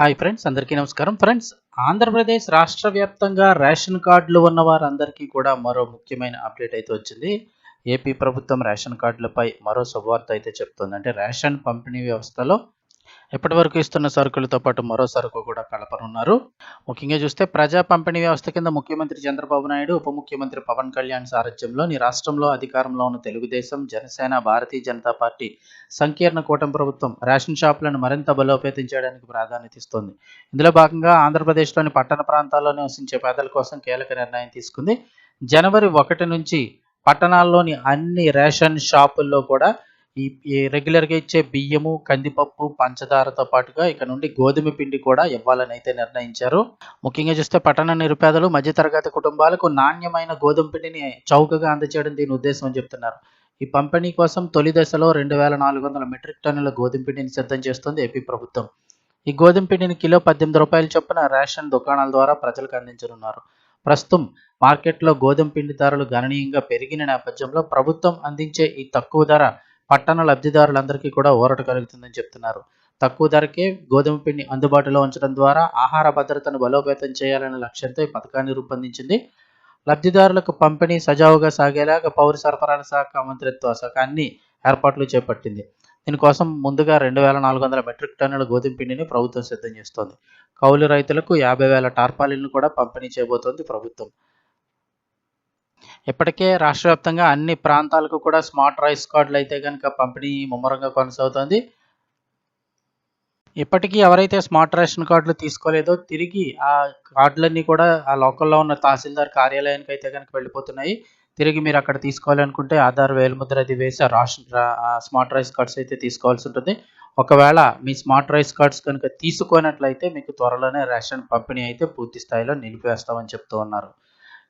Hi friends అందరికీ నమస్కారం. Friends Andhra Pradesh రాష్ట్ర వ్యాప్తంగా రేషన్ కార్డులు ఉన్న వారందరికీ కూడా మరో ముఖ్యమైన అప్డేట్ అయితే వచ్చింది. ఏపీ ప్రభుత్వం రేషన్ కార్డులపై మరో శుభవార్త అయితే చెప్తుంది. అంటే రేషన్ పంపిణీ వ్యవస్థలో ఇప్పటి వరకు ఇస్తున్న సరుకులతో పాటు మరో సరుకు కూడా కలపనున్నారు. ముఖ్యంగా చూస్తే ప్రజా పంపిణీ వ్యవస్థ కింద ముఖ్యమంత్రి చంద్రబాబు నాయుడు ఉప ముఖ్యమంత్రి పవన్ కళ్యాణ్ సారథ్యంలోని రాష్ట్రంలో అధికారంలో ఉన్న తెలుగుదేశం జనసేన భారతీయ జనతా పార్టీ సంకీర్ణ కూటమి ప్రభుత్వం రేషన్ షాపులను మరింత బలోపేతం చేయడానికి ప్రాధాన్యత ఇస్తోంది. ఇందులో భాగంగా ఆంధ్రప్రదేశ్లోని పట్టణ ప్రాంతాల్లో నివసించే పేదల కోసం కీలక నిర్ణయం తీసుకుంది. జనవరి ఒకటి నుంచి పట్టణాల్లోని అన్ని రేషన్ షాపుల్లో కూడా ఈ రెగ్యులర్గా ఇచ్చే బియ్యము కందిపప్పు పంచదారతో పాటుగా ఇక నుండి గోధుమ పిండి కూడా ఇవ్వాలని అయితే నిర్ణయించారు. ముఖ్యంగా చూస్తే పట్టణ నిరుపేదలు మధ్యతరగతి కుటుంబాలకు నాణ్యమైన గోధుమ పిండిని చౌకగా అందచేయడం దీని ఉద్దేశం అని చెప్తున్నారు. ఈ పంపిణీ కోసం తొలి దశలో రెండు వేల నాలుగు వందల మెట్రిక్ టన్నుల గోధుమ పిండిని సిద్ధం చేస్తుంది ఏపీ ప్రభుత్వం. ఈ గోధుమ పిండిని కిలో పద్దెనిమిది రూపాయల చొప్పున రేషన్ దుకాణాల ద్వారా ప్రజలకు అందించనున్నారు. ప్రస్తుతం మార్కెట్లో గోధుమ పిండి ధరలు గణనీయంగా పెరిగిన నేపథ్యంలో ప్రభుత్వం అందించే ఈ తక్కువ ధర పట్టణ లబ్ధిదారులందరికీ కూడా ఊరట కలుగుతుందని చెప్తున్నారు. తక్కువ ధరకే గోధుమ పిండి అందుబాటులో ఉంచడం ద్వారా ఆహార భద్రతను బలోపేతం చేయాలనే లక్ష్యంతో ఈ పథకాన్ని రూపొందించింది. లబ్ధిదారులకు పంపిణీ సజావుగా సాగేలాగా పౌర సరఫరాల శాఖ మంత్రిత్వ శాఖ అన్ని ఏర్పాట్లు చేపట్టింది. దీనికోసం ముందుగా రెండు వేల నాలుగు వందల మెట్రిక్ టన్నుల గోధుమ పిండిని ప్రభుత్వం సిద్ధం చేస్తోంది. కౌలు రైతులకు యాభై వేల టార్పాలిన్లు కూడా పంపిణీ చేయబోతోంది ప్రభుత్వం. ఇప్పటికే రాష్ట్ర వ్యాప్తంగా అన్ని ప్రాంతాలకు కూడా స్మార్ట్ రైస్ కార్డులు అయితే కనుక పంపిణీ ముమ్మరంగా కొనసాగుతోంది. ఇప్పటికీ ఎవరైతే స్మార్ట్ రేషన్ కార్డులు తీసుకోలేదో తిరిగి ఆ కార్డులన్నీ కూడా ఆ లోకల్లో ఉన్న తహసీల్దార్ కార్యాలయానికి అయితే కనుక వెళ్ళిపోతున్నాయి. తిరిగి మీరు అక్కడ తీసుకోవాలనుకుంటే ఆధార్ వేలుముద్ర అది వేసి ఆ రాషన్ స్మార్ట్ రైస్ కార్డ్స్ అయితే తీసుకోవాల్సి ఉంటుంది. ఒకవేళ మీ స్మార్ట్ రైస్ కార్డ్స్ కనుక తీసుకున్నట్లయితే మీకు త్వరలోనే రేషన్ పంపిణీ అయితే పూర్తి స్థాయిలో నిలిపివేస్తామని చెప్తూ ఉన్నారు.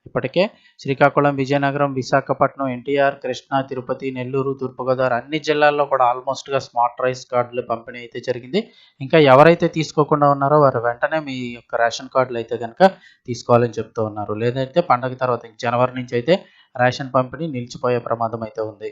ఇప్పటికే శ్రీకాకుళం విజయనగరం విశాఖపట్నం ఎన్టీఆర్ కృష్ణా తిరుపతి నెల్లూరు తూర్పుగోదావరి అన్ని జిల్లాల్లో కూడా ఆల్మోస్ట్గా స్మార్ట్ రైస్ కార్డులు పంపిణీ అయితే జరిగింది. ఇంకా ఎవరైతే తీసుకోకుండా ఉన్నారో వారు వెంటనే మీ యొక్క రేషన్ కార్డులు అయితే కనుక తీసుకోవాలని చెప్తూ ఉన్నారు. లేదంటే పండగ తర్వాత జనవరి నుంచి అయితే రేషన్ పంపిణీ నిలిచిపోయే ప్రమాదం అయితే ఉంది.